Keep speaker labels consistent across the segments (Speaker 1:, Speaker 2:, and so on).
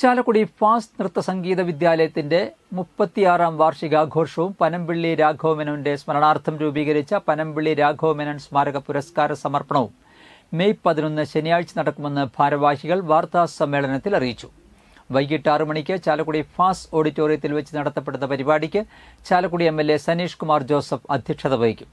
Speaker 1: Chalakudy fast നൃത്ത സംഗീത വിദ്യാലയത്തിന്റെ മുപ്പത്തിയാറാം വാർഷികാഘോഷവും പനമ്പിള്ളി രാഘവമേനോന്റെ സ്മരണാർത്ഥം രൂപീകരിച്ച പനമ്പിള്ളി രാഘവമേനോൻ സ്മാരക പുരസ്കാര സമർപ്പണവും മെയ് പതിനൊന്ന് ശനിയാഴ്ച നടക്കുമെന്ന് ഭാരവാഹികൾ വാർത്താ സമ്മേളനത്തിൽ അറിയിച്ചു. വൈകിട്ട് ആറു മണിക്ക് ചാലക്കുടി ഫാസ് ഓഡിറ്റോറിയത്തിൽ വെച്ച് നടത്തപ്പെടുന്ന പരിപാടിക്ക് Chalakudy M L A Saneesh Kumar Joseph അധ്യക്ഷത വഹിക്കും.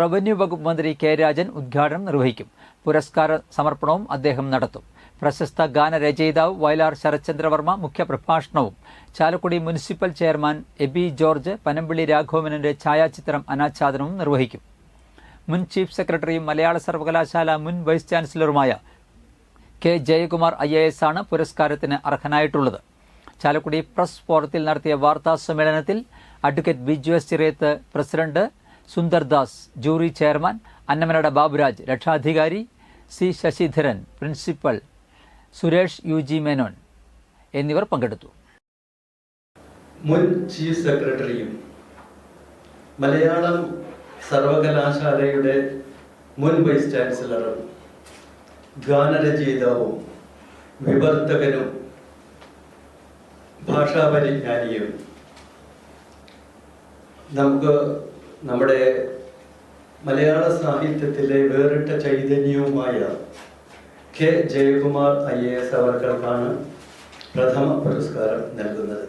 Speaker 1: റവന്യൂ വകുപ്പ് മന്ത്രി കെ രാജൻ ഉദ്ഘാടനം നിർവഹിക്കും. പുരസ്കാര സമർപ്പണവും അദ്ദേഹം നടത്തും. പ്രശസ്ത ഗാനരചയിതാവ് വയലാർ ശരത്ചന്ദ്രവർമ്മ മുഖ്യപ്രഭാഷണവും. Chalakudy municipal chairman AB George Panampilly രാഘവമേനന്റെ ഛായാചിത്രം അനാച്ഛാദനവും നിർവഹിക്കും. മുൻ ചീഫ് സെക്രട്ടറിയും മലയാള സർവകലാശാല മുൻ vice ചാൻസലറുമായ K Jayakumar I A S ആണ് പുരസ്കാരത്തിന് അർഹനായിട്ടുള്ളത്. ചാലക്കുടി പ്രസ് ഫോറത്തിൽ നടത്തിയ വാർത്താ സമ്മേളനത്തിൽ advocate Biju S Chirayath president Sundardas jury chairman Annamanada Baburaj രക്ഷാധികാരി C Sasidharan principal Suresh U G Menon എന്നിവർ പങ്കെടുത്തു.
Speaker 2: മുൻ ചീഫ് സെക്രട്ടറിയും മലയാളം സർവകലാശാലയുടെ മുൻ വൈസ് ചാൻസലറും ഗാനരചയിതാവും വിവർത്തകനും ഭാഷാപരിജ്ഞാനിയും നമുക്ക് നമ്മുടെ മലയാള സാഹിത്യത്തിലെ വേറിട്ട ചൈതന്യവുമായ K Jayakumar I A S അവർക്കാണ് പ്രഥമ പുരസ്കാരം നൽകുന്നത്.